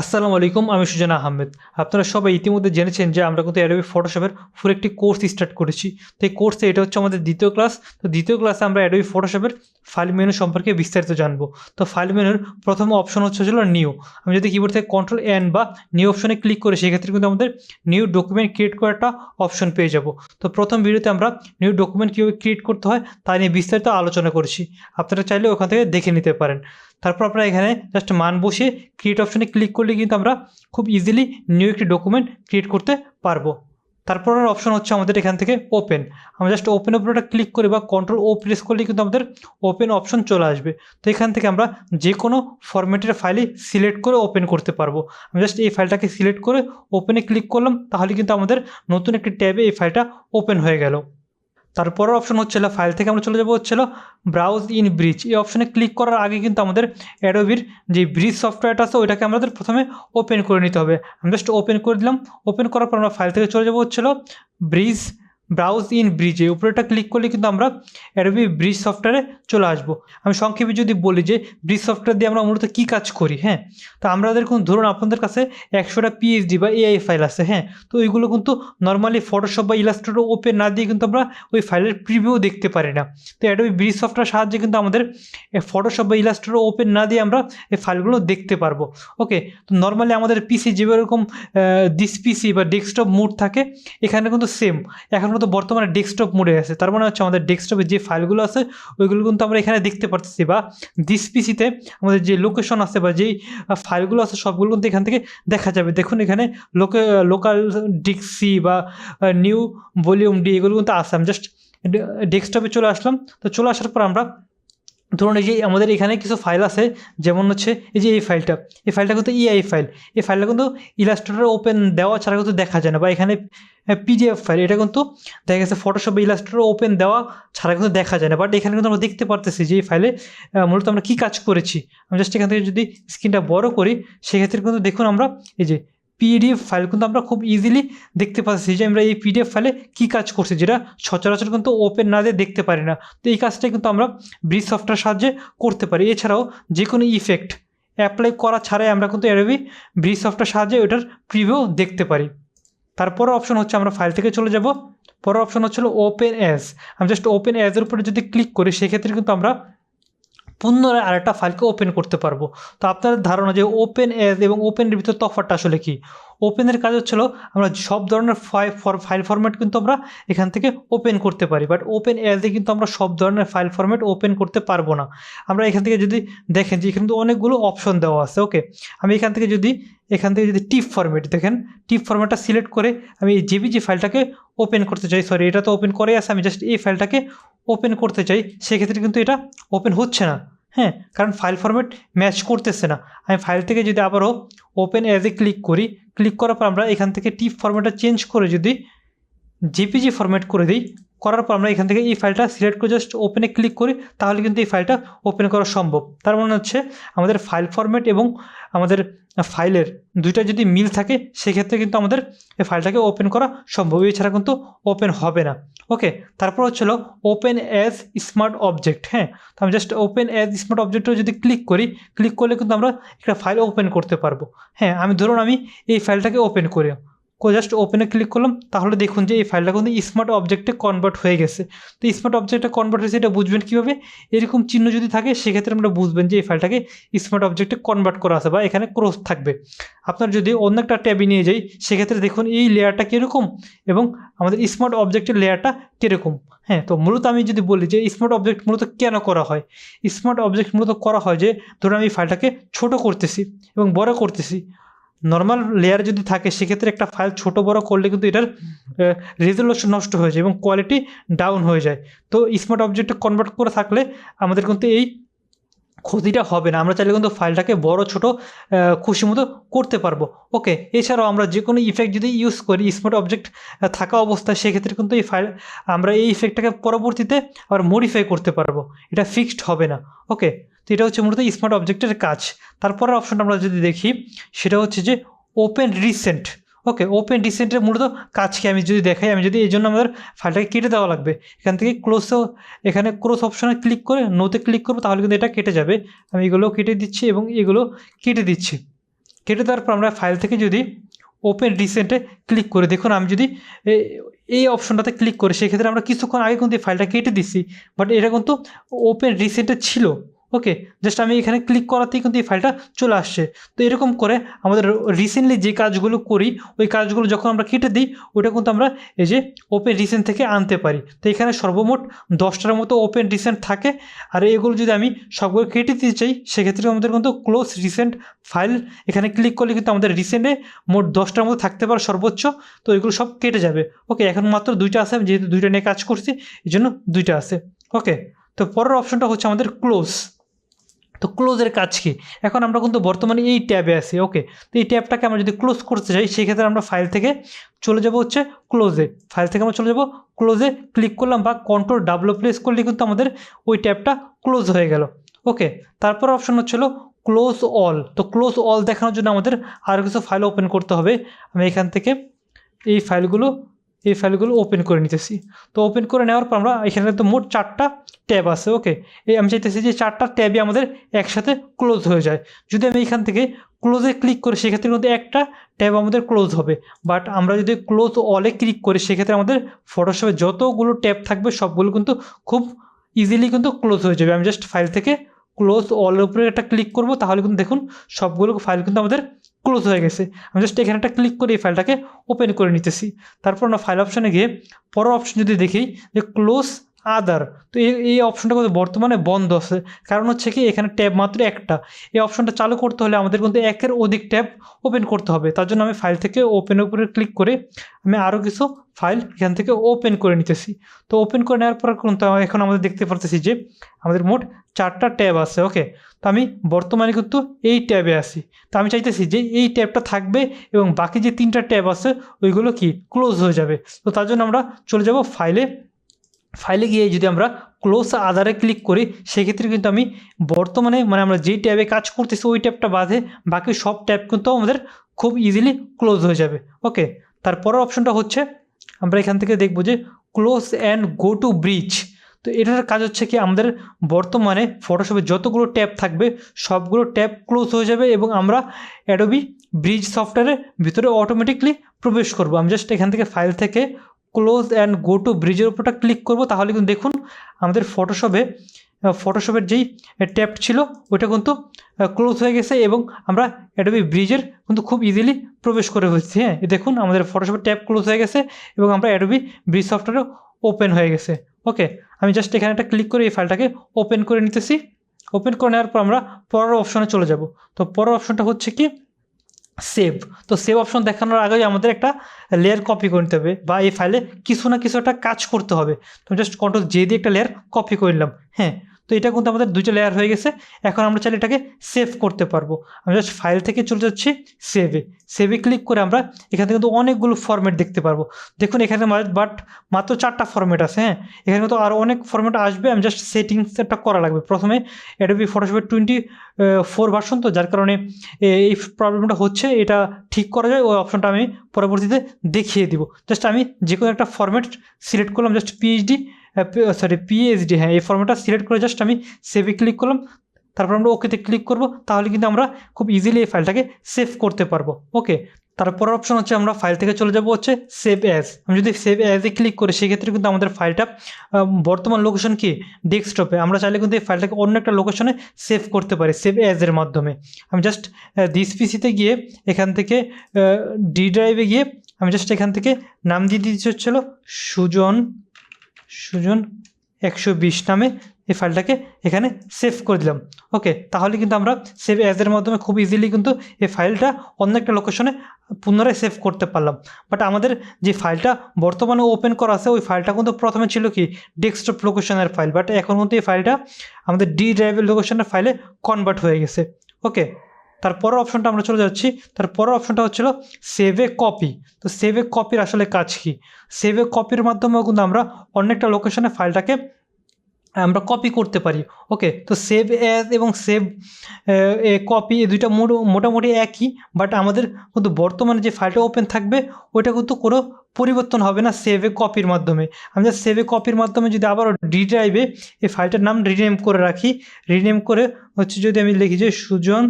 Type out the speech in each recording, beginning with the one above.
আসসালামু আলাইকুম, আমি সুজন আহমেদ। আপনারা সবাই ইতিমধ্যে জেনেছেন যে আমরা কিন্তু অ্যাডোবি ফটোশপের ফুল একটি কোর্স স্টার্ট করেছি। তো এই কোর্সে এটা হচ্ছে আমাদের দ্বিতীয় ক্লাস তো দ্বিতীয় ক্লাসে আমরা অ্যাডোবি ফটোশপের ফাইল মেনু সম্পর্কে বিস্তারিত জানব। তো ফাইল মেনুর প্রথম অপশন হচ্ছে ছিল নিউ আমি যদি কিবোর্ড থেকে কন্ট্রোল এন বা নিউ অপশনে ক্লিক করি, সেক্ষেত্রে কিন্তু আমাদের নিউ ডকুমেন্ট ক্রিয়েট করার একটা অপশন পেয়ে যাব। তো প্রথম ভিডিওতে আমরা নিউ ডকুমেন্ট কীভাবে ক্রিয়েট করতে হয়, তা নিয়ে বিস্তারিত আলোচনা করেছি। আপনারা চাইলে ওখান থেকে দেখে নিতে পারেন। তারপর আপনারা এখানে জাস্ট মান বসিয়ে ক্রিয়েট অপশনে ক্লিক করলে কিন্তু আমরা খুব ইজিলি নিউ একটি ডকুমেন্ট ক্রিয়েট করতে পারব। তারপর তারপরের অপশন হচ্ছে আমাদের এখান থেকে ওপেন আমরা জাস্ট ওপেন ওপরটা ক্লিক করে বা কন্ট্রোল ও প্রেস করলে কিন্তু আমাদের ওপেন অপশন চলে আসবে। তো এখান থেকে আমরা যে কোনো ফরম্যাটের ফাইলই সিলেক্ট করে ওপেন করতে পারব। আমি জাস্ট এই ফাইলটাকে সিলেক্ট করে ওপেনে ক্লিক করলাম, তাহলে কিন্তু আমাদের নতুন একটি ট্যাবে এই ফাইলটা ওপেন হয়ে গেল। তারপরের অপশন হচ্ছিল ফাইল থেকে আমরা চলে যাব হচ্ছিল ব্রাউজ ইন ব্রিজ এই অপশনে ক্লিক করার আগে কিন্তু আমাদের অ্যাডোবির যে ব্রিজ সফটওয়্যারটা আছে, ওইটাকে আমাদের প্রথমে ওপেন করে নিতে হবে। আমি জাস্ট ওপেন করে দিলাম। ওপেন করার পর আমরা ফাইল থেকে চলে যাব হচ্ছিল ব্রিজ ব্রাউজ ইন ব্রিজে উপরেটা ক্লিক করলে কিন্তু আমরা অ্যাডোবি ব্রিজ সফটওয়্যারে চলে আসব। আমি সংক্ষেপে যদি বলি যে ব্রিজ সফটওয়্যার দিয়ে আমরা মূলত কী কাজ করি হ্যাঁ? তো আমাদের কোন ধরুন আপনাদের কাছে একশোটা পিএইচডি বা এআই ফাইল আছে হ্যাঁ? তো ওইগুলো কিন্তু নর্মালি ফটোশপ বা ইলাস্ট্রেটর ওপেন না দিয়ে কিন্তু আমরা ওই ফাইলের প্রিভিউ দেখতে পারি না। তো অ্যাডোবি ব্রিজ সফটওয়্যার সাহায্যে কিন্তু আমাদের ফটোশপ বা ইলাস্ট্রেটর ওপেন না দিয়ে আমরা এই ফাইলগুলো দেখতে পারব। ওকে তো নর্মালি আমাদের পিসি যেরকম দিস পিসি বা ডেস্কটপ মোড থাকে, এখানে কিন্তু সেম এখন কিন্তু বর্তমানে ডেস্কটপ মোডে আছে। তার মানে হচ্ছে আমাদের ডেস্কটপে যে ফাইলগুলো আছে, ওইগুলো কিন্তু আমরা এখানে দেখতে পারতেছি বা দিস পিসিতে আমাদের যে লোকেশন আছে বা যেই ফাইলগুলো আছে, সবগুলো কিন্তু এখান থেকে দেখা যাবে। দেখুন এখানে লোকে লোকাল ডিক্সি বা নিউ ভলিউম ডি এগুলো কিন্তু আছে। আমি জাস্ট ডেস্কটপে চলে আসলাম। তো চলে আসার পর আমরা ধরুন এই যে আমাদের এখানে কিছু ফাইল আছে, যেমন হচ্ছে এই যে এই ফাইলটা এই ফাইলটা কিন্তু ইআই ফাইল এই ফাইলটা কিন্তু ইলাস্ট্রেটর ওপেন দেওয়া ছাড়া কিন্তু দেখা যায় না বা এখানে পিডিএফ ফাইল এটা কিন্তু দেখা গেছে ফটোশপ ইলাস্ট্রেটর ওপেন দেওয়া ছাড়া কিন্তু দেখা যায় না বাট এখানে কিন্তু আমরা দেখতে পারতেছি যে এই ফাইলে মূলত আমরা কী কাজ করেছি। আমি জাস্ট এখান থেকে যদি স্ক্রিনটা বড় করি, সেক্ষেত্রে কিন্তু দেখুন আমরা এই যে পিডিএফ ফাইল কিন্তু আমরা খুব ইজিলি দেখতে পাচ্ছি যে আমরা এই পিডিএফ ফাইলে কী কাজ করছি, যেটা সচরাচর কিন্তু ওপেন না দিয়ে দেখতে পারি না। তো এই কাজটা কিন্তু আমরা ব্রিজ সফটওয়্যার সাহায্যে করতে পারি। এছাড়াও যে কোনো ইফেক্ট অ্যাপ্লাই করা ছাড়াই আমরা কিন্তু এরবি ব্রিজ সফটওয়্যার সাহায্যে ওটার প্রিভিউ দেখতে পারি। তারপরে অপশন হচ্ছে আমরা ফাইল থেকে চলে যাব। পরের অপশন হচ্ছিল ওপেন অ্যাজ আমি জাস্ট ওপেন অ্যাজের উপরে যদি ক্লিক করি, সেক্ষেত্রে কিন্তু আমরা পুনরায় আরেকটা ফাইলকে ওপেন করতে পারব। তো আপনার ধারণা যে ওপেন এজ এবং ওপেনের ভিতরে তফাতটা আসলে কি? ওপেনের কাজ হচ্ছিল আমরা সব ধরনের ফাইল ফরম্যাট কিন্তু আমরা এখান থেকে ওপেন করতে পারি। বাট ওপেন এজে কিন্তু আমরা সব ধরনের ফাইল ফরম্যাট ওপেন করতে পারব না। আমরা এখান থেকে যদি দেখেন যে এখানে তো অনেকগুলো অপশন দেওয়া আছে ওকে আমি এখান থেকে যদি এখান থেকে যদি টিপ ফরম্যাট দেখেন, টিপ ফরম্যাটটা সিলেক্ট করে আমি এই জেবিজি ফাইলটাকে ওপেন করতে চাই। সরি এটা তো ওপেন করে আছে, আমি জাস্ট এই ফাইলটাকে ওপেন করতে চাই। সেক্ষেত্রে কিন্তু এটা ওপেন হচ্ছে না। হ্যাঁ কারণ ফাইল ফরম্যাট ম্যাচ করতেছে না। আমি ফাইল থেকে যদি আবারও ওপেন অ্যাজে ক্লিক করি ক্লিক করার পর আমরা এখান থেকে টিপ ফরম্যাটটা চেঞ্জ করে যদি জিপিজি ফরম্যাট করে দিই, করার পর আমরা এখান থেকে এই ফাইলটা সিলেক্ট করে জাস্ট ওপেনে ক্লিক করি, তাহলে কিন্তু এই ফাইলটা ওপেন করা সম্ভব। তার মানে হচ্ছে আমাদের ফাইল ফরম্যাট এবং আমাদের ফাইলের দুইটা যদি মিল থাকে, সেক্ষেত্রে কিন্তু আমাদের এই ফাইলটাকে ওপেন করা সম্ভব। এছাড়া কিন্তু ওপেন হবে না। ওকে তারপর হচ্ছিল ওপেন অ্যাজ স্মার্ট অবজেক্ট হ্যাঁ? তো আমি জাস্ট ওপেন অ্যাজ স্মার্ট অবজেক্টে যদি ক্লিক করি ক্লিক করলে কিন্তু আমরা একটা ফাইল ওপেন করতে পারব। হ্যাঁ আমি ধরুন আমি এই ফাইলটাকে ওপেন করি। জাস্ট ওপেনে ক্লিক করলাম, তাহলে দেখুন যে এই ফাইলটা কিন্তু স্মার্ট অবজেক্টে কনভার্ট হয়ে গেছে। তো স্মার্ট অবজেক্টে কনভার্ট হয়েছে, এটা বুঝবেন কীভাবে? এরকম চিহ্ন যদি থাকে, সেক্ষেত্রে আমরা বুঝবেন যে এই ফাইলটাকে স্মার্ট অবজেক্টে কনভার্ট করা আছে বা এখানে ক্রস থাকবে। আপনার যদি অন্য একটা ট্যাবে নিয়ে যাই, সেক্ষেত্রে দেখুন এই লেয়ারটা কীরকম এবং আমাদের স্মার্ট অবজেক্টের লেয়ারটা কীরকম। হ্যাঁ তো মূলত আমি যদি বলি যে স্মার্ট অবজেক্ট মূলত কেন করা হয়? স্মার্ট অবজেক্ট মূলত করা হয় যে, ধরুন আমি ফাইলটাকে ছোট করতেছি এবং বড় করতেছি। নর্মাল লেয়ার যদি থাকে, সেক্ষেত্রে একটা ফাইল ছোট বড় করলে কিন্তু এটার রেজলিউশন নষ্ট হয়ে যায় এবং কোয়ালিটি ডাউন হয়ে যায়। তো স্মার্ট অবজেক্টে কনভার্ট করে থাকলে আমাদের কিন্তু এই ক্ষতিটা হবে না। আমরা চাইলে কিন্তু ফাইলটাকে বড়, ছোট খুশি মতো করতে পারব। ওকে, এছাড়াও আমরা যে কোনো ইফেক্ট যদি ইউজ করি স্মার্ট অবজেক্ট থাকা অবস্থায়, সেক্ষেত্রে কিন্তু এই ফাইল আমরা এই ইফেক্টটাকে পরবর্তীতে আবার মডিফাই করতে পারব। এটা ফিক্সড হবে না। ওকে, তো এটা হচ্ছে মূলত স্মার্ট অবজেক্টের কাজ। তারপরের অপশনটা আমরা যদি দেখি, সেটা হচ্ছে যে ওপেন রিসেন্ট ওকে ওপেন রিসেন্টের মূলত কাজকে আমি যদি দেখাই, আমি যদি এই জন্য আমাদের ফাইলটাকে কেটে দেওয়া লাগবে, এখান থেকে ক্লোজও এখানে ক্লোজ অপশনে ক্লিক করে নোতে ক্লিক করব, তাহলে কিন্তু এটা কেটে যাবে। আমি এগুলো কেটে দিচ্ছি এবং এগুলো কেটে দিচ্ছি। কেটে দেওয়ার পর আমরা ফাইল থেকে যদি ওপেন রিসেন্টে ক্লিক করে, দেখুন আমি যদি এই অপশনটাতে ক্লিক করি, সেক্ষেত্রে আমরা কিছুক্ষণ আগে কিন্তু এই ফাইলটা কেটে দিছি বাট এটা কিন্তু ওপেন রিসেন্টে ছিল। ওকে জাস্ট আমি এখানে ক্লিক করাতেই কিন্তু এই ফাইলটা চলে আসছে। তো এরকম করে আমাদের রিসেন্টলি যে কাজগুলো করি, ওই কাজগুলো যখন আমরা কেটে দিই, ওটা কিন্তু আমরা এই যে ওপেন রিসেন্ট থেকে আনতে পারি। তো এখানে সর্বমোট দশটার মতো ওপেন রিসেন্ট থাকে। আর এগুলো যদি আমি সবগুলো কেটে দিতে চাই, সেক্ষেত্রে আমাদের কিন্তু ক্লোজ রিসেন্ট ফাইল এখানে ক্লিক করলে কিন্তু আমাদের রিসেন্টে মোট দশটার মতো থাকতে পারে সর্বোচ্চ। তো এগুলো সব কেটে যাবে। ওকে এখন মাত্র দুইটা আছে যেহেতু দুইটা নিয়ে কাজ করছি এই জন্য দুইটা আছে। ওকে তো পরের অপশনটা হচ্ছে আমাদের ক্লোজ তো ক্লোজের কাজ কি? এখন আমরা কিন্তু বর্তমানে এই ট্যাবে আছি ওকে তো এই ট্যাবটাকে আমরা যদি ক্লোজ করতে চাই, সেক্ষেত্রে আমরা ফাইল থেকে চলে যাব হচ্ছে ক্লোজে ফাইল থেকে আমরা চলে যাব ক্লোজে ক্লিক করলাম বা কন্ট্রোল ডাবল প্লেস করলে কিন্তু আমাদের ওই ট্যাবটা ক্লোজ হয়ে গেল ওকে তারপর অপশন হচ্ছিল ক্লোজ অল তো ক্লোজ অল দেখানোর জন্য আমাদের আরও কিছু ফাইল ওপেন করতে হবে। আমি এখান থেকে এই ফাইলগুলো এই ফাইলগুলো ওপেন করে নিতেছি। তো ওপেন করে নেওয়ার পর আমরা এখানে তো মোট চারটা ট্যাব আছে ওকে এই আমি চাইতেছি যে চারটা ট্যাবই আমাদের একসাথে ক্লোজ হয়ে যায়। যদি আমি এখান থেকে ক্লোজে ক্লিক করি, সেক্ষেত্রে কিন্তু একটা ট্যাব আমাদের ক্লোজ হবে। বাট আমরা যদি ক্লোজ অলে ক্লিক করি, সেক্ষেত্রে আমাদের ফটোশপে যতগুলো ট্যাব থাকবে, সবগুলো কিন্তু খুব ইজিলি কিন্তু ক্লোজ হয়ে যাবে। আমি জাস্ট ফাইল থেকে ক্লোজ অলের উপরে একটা ক্লিক করব, তাহলে কিন্তু দেখুন সবগুলো ফাইল কিন্তু আমাদের ক্লোজ হয়ে গেছে। আমি জাস্ট এখানে একটা ক্লিক করে এই ফাইলটাকে ওপেন করে নিতেছি। তারপর আমরা ফাইল অপশানে গিয়ে পরের অপশন যদি দেখি যে ক্লোজ আদার তো এই এই অপশনটা কিন্তু বর্তমানে বন্ধ আছে। কারণ হচ্ছে কি, এখানে ট্যাব মাত্র একটা। এই অপশনটা চালু করতে হলে আমাদের কিন্তু একের অধিক ট্যাব ওপেন করতে হবে। তার জন্য আমি ফাইল থেকে ওপেনের উপরে ক্লিক করে আমি আরও কিছু ফাইল এখান থেকে ওপেন করে নিতেছি। তো ওপেন করে নেওয়ার পর কিন্তু এখন আমাদের দেখতে পারতেছি যে আমাদের মোট চারটা ট্যাব আছে ওকে তো আমি বর্তমানে কিন্তু এই ট্যাবে আছি। তো আমি চাইতেছি যে এই ট্যাবটা থাকবে এবং বাকি যে তিনটা ট্যাব আছে, ওইগুলো কি ক্লোজ হয়ে যাবে। তো তার জন্য আমরা চলে যাব ফাইলে ফাইলে গিয়ে যদি আমরা ক্লোজ আদারে ক্লিক করি, সেক্ষেত্রে কিন্তু আমি বর্তমানে মানে আমরা যেই ট্যাবে কাজ করতেছি, ওই ট্যাবটা বাদে বাকি সব ট্যাব কিন্তু আমাদের খুব ইজিলি ক্লোজ হয়ে যাবে। ওকে তারপরের অপশনটা হচ্ছে, আমরা এখান থেকে দেখব যে close and go to Bridge তো এটার কাজ হচ্ছে কি, আমাদের বর্তমানে ফটোশপে যতগুলো ট্যাব থাকবে, সবগুলো ট্যাব ক্লোজ হয়ে যাবে এবং আমরা অ্যাডোবি ব্রিজ সফটওয়্যারের ভিতরে অটোমেটিকলি প্রবেশ করব। আমি জাস্ট এখান থেকে ফাইল থেকে ক্লোজ অ্যান্ড গো টু ব্রিজের উপরটা ক্লিক করব, তাহলে কিন্তু দেখুন আমাদের ফটোশপে ফটোশপের যেই ট্যাপ ছিল ওটা কিন্তু ক্লোজ হয়ে গেছে এবং আমরা অ্যাডোবি ব্রিজের কিন্তু খুব ইজিলি প্রবেশ করে হচ্ছে হ্যাঁ? দেখুন আমাদের ফটোশপের ট্যাপ ক্লোজ হয়ে গেছে এবং আমরা অ্যাডোবি ব্রিজ সফটওয়্যারও ওপেন হয়ে গেছে ওকে আমি জাস্ট এখানে একটা ক্লিক করে এই ফাইলটাকে ওপেন করে নিতেছি ওপেন করে নেওয়ার পর আমরা পরের অপশনে চলে যাব। তো পরের অপশনটা হচ্ছে কি? সেভ তো সেভ অপশন দেখানোর আগেই আমাদের একটা লেয়ার কপি করে নিতে হবে বা এই ফাইলে কিছু না কিছু একটা কাজ করতে হবে। তো জাস্ট কন্ট্রোল জে দিয়ে একটা লেয়ার কপি করে নিলাম। হ্যাঁ তো এটা কিন্তু আমাদের দুইটা লেয়ার হয়ে গেছে। এখন আমরা চাইলে এটাকে সেভ করতে পারব। আমি জাস্ট ফাইল থেকে চলে যাচ্ছি সেভে সেভে ক্লিক করে আমরা এখান থেকে কিন্তু অনেকগুলো ফরম্যাট দেখতে পারব। দেখুন এখানে বাট মাত্র চারটা ফরম্যাট আছে হ্যাঁ? এখানে কিন্তু আরও অনেক ফরম্যাট আসবে। আমি জাস্ট সেটিংসটা করা লাগবে। প্রথমে অ্যাডোবি ফটোশপের টোয়েন্টি ফোর ভার্সন তো, যার কারণে এই প্রবলেমটা হচ্ছে, এটা ঠিক করা যায়। ওই অপশনটা আমি পরবর্তীতে দেখিয়ে দিব। জাস্ট আমি যে কোনো একটা ফরম্যাট সিলেক্ট করলাম জাস্ট পিএইচডি সরি পিএইচডি হ্যাঁ এই ফরম্যাটটা সিলেক্ট করে জাস্ট আমি সেভে ক্লিক করলাম। তারপর আমরা ওকেতে ক্লিক করব, তাহলে কিন্তু আমরা খুব ইজিলি এই ফাইলটাকে সেভ করতে পারব। ওকে তারপর অপশন হচ্ছে আমরা ফাইল থেকে চলে যাব হচ্ছে সেভ অ্যাজ আমি যদি সেভ অ্যাজে ক্লিক করি, সেক্ষেত্রে কিন্তু আমাদের ফাইলটা বর্তমান লোকেশন কি? ডেস্কটপে আমরা চাইলে কিন্তু এই ফাইলটাকে অন্য একটা লোকেশনে সেভ করতে পারি সেভ অ্যাজের মাধ্যমে। আমি জাস্ট দিস পিসিতে গিয়ে এখান থেকে ডি ড্রাইভে গিয়ে আমি জাস্ট এখান থেকে নাম দিয়ে দিতে হচ্ছিল সুজন সুজন একশো বিশ নামে এই ফাইলটাকে এখানে সেভ করে দিলাম। ওকে তাহলে কিন্তু আমরা সেভ অ্যাজের মাধ্যমে খুব ইজিলি কিন্তু এই ফাইলটা অন্য একটা লোকেশনে পুনরায় সেভ করতে পারলাম। বাট আমাদের যে ফাইলটা বর্তমানে ওপেন করা আছে, ওই ফাইলটা কিন্তু প্রথমে ছিল কি ডেস্কটপ লোকেশনের ফাইল। বাট এখন কিন্তু এই ফাইলটা আমাদের ডি ড্রাইভের লোকেশনের ফাইলে কনভার্ট হয়ে গেছে। ওকে তারপরের অপশনটা আমরা চলে যাচ্ছি। তারপরের অপশনটা হচ্ছিল সেভে কপি তো সেভে কপির আসলে কাজ কি? সেভে কপির মাধ্যমেও কিন্তু আমরা অনেকটা লোকেশনে ফাইলটাকে আমরা কপি করতে পারি। ওকে তো সেভ অ্যাজ এবং সেভ এ কপি এই দুইটা মোটো- মোটামুটি একই বাট আমাদের কিন্তু বর্তমানে যে ফাইলটা ওপেন থাকবে, ওইটা কিন্তু কোনো পরিবর্তন হবে না সেভে কপির মাধ্যমে। আমরা সেভে কপির মাধ্যমে যদি আবার ডি ড্রাইভে এই ফাইলটার নাম রিনেম করে রাখি রিনেম করে হচ্ছে যদি আমি লিখি যে সুজন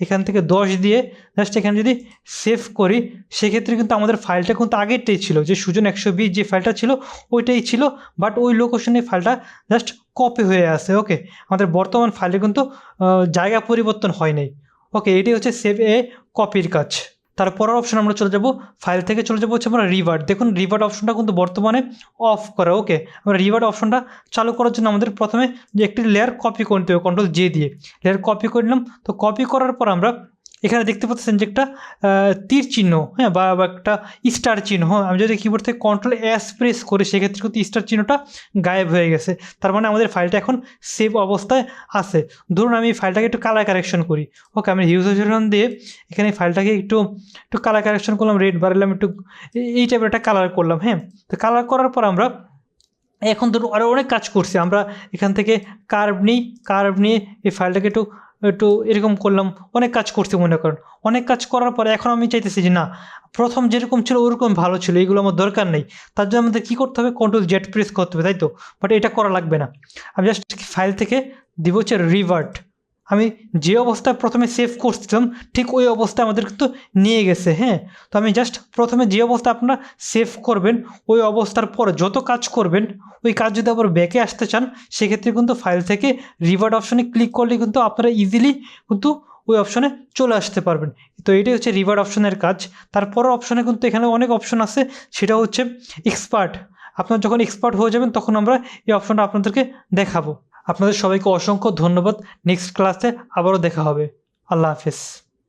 এখান থেকে দশ দিয়ে জাস্ট এখানে যদি সেভ করি, সেক্ষেত্রে কিন্তু আমাদের ফাইলটা কিন্তু আগেরটাই ছিল। যে সুজন একশো বিশ যে ফাইলটা ছিল, ওইটাই ছিল বাট ওই লোকেশনে ফাইলটা জাস্ট কপি হয়ে আসে ওকে আমাদের বর্তমান ফাইলে কিন্তু জায়গা পরিবর্তন হয় নাই। ওকে এটি হচ্ছে সেভ এ কপির কাজ। তারপরের অপশন আমরা চলে যাব ফাইল থেকে চলে যাব হচ্ছে আমরা রিভার্ট দেখুন রিভার্ট অপশনটা কিন্তু বর্তমানে অফ করে ওকে আমরা রিভার্ট অপশনটা চালু করার জন্য আমাদের প্রথমে যে একটি লেয়ার কপি করতে হবে কন্ট্রোল জে দিয়ে। লেয়ার কপি করে নিলাম। তো কপি করার পর আমরা এখানে দেখতে পাচ্ছেন যে একটা তীর চিহ্ন হ্যাঁ বা একটা স্টার চিহ্ন হ্যাঁ আমি যদি কিবোর্ড থেকে কন্ট্রোল এস প্রেস করি, সেক্ষেত্রে কিন্তু স্টার চিহ্নটা গায়েব হয়ে গেছে। তার মানে আমাদের ফাইলটা এখন সেভ অবস্থায় আছে। ধরুন আমি ফাইলটাকে একটু কালার কারেকশন করি। ওকে আমি হিউজ দিয়ে এখানে ফাইলটাকে একটু একটু কালার কারেকশন করলাম রেড বাড়ালাম, একটু এই টাইপের একটা কালার করলাম হ্যাঁ। তো কালার করার পর আমরা এখন ধরুন আরও অনেক কাজ করছি। আমরা এখান থেকে কার্ভ নিই কার্ভ নিয়ে এই ফাইলটাকে একটু একটু এরকম করলাম, অনেক কাজ করছি মনে করেন। অনেক কাজ করার পরে এখন আমি চাইতেছি যে না, প্রথম যেরকম ছিল ওরকম ভালো ছিল এগুলো আমার দরকার নেই। তার জন্য আমাদের কী করতে হবে? কন্ট্রোল জেট প্রেস করতে হবে, তাই তো? বাট এটা করা লাগবে না। আমি জাস্ট ফাইল থেকে দিব হচ্ছে রিভার্ট আমি যে অবস্থায় প্রথমে সেভ করছিলাম, ঠিক ওই অবস্থায় আমাদের কিন্তু নিয়ে গেছে হ্যাঁ? তো আমি জাস্ট প্রথমে যে অবস্থা আপনারা সেভ করবেন, ওই অবস্থার পর যত কাজ করবেন, ওই কাজ যদি আবার ব্যাকে আসতে চান, সেক্ষেত্রে কিন্তু ফাইল থেকে রিভার্ট অপশনে ক্লিক করলে কিন্তু আপনারা ইজিলি কিন্তু ওই অপশনে চলে আসতে পারবেন। তো এটাই হচ্ছে রিভার্ট অপশনের কাজ। তারপরের অপশনে কিন্তু এখানে অনেক অপশন আছে, সেটা হচ্ছে এক্সপার্ট আপনার যখন এক্সপার্ট হয়ে যাবেন, তখন আমরা এই অপশনটা আপনাদেরকে দেখাবো। আপনাদের সবাইকে অসংখ্য ধন্যবাদ। নেক্সট ক্লাসে আবারও দেখা হবে। আল্লাহ হাফেজ।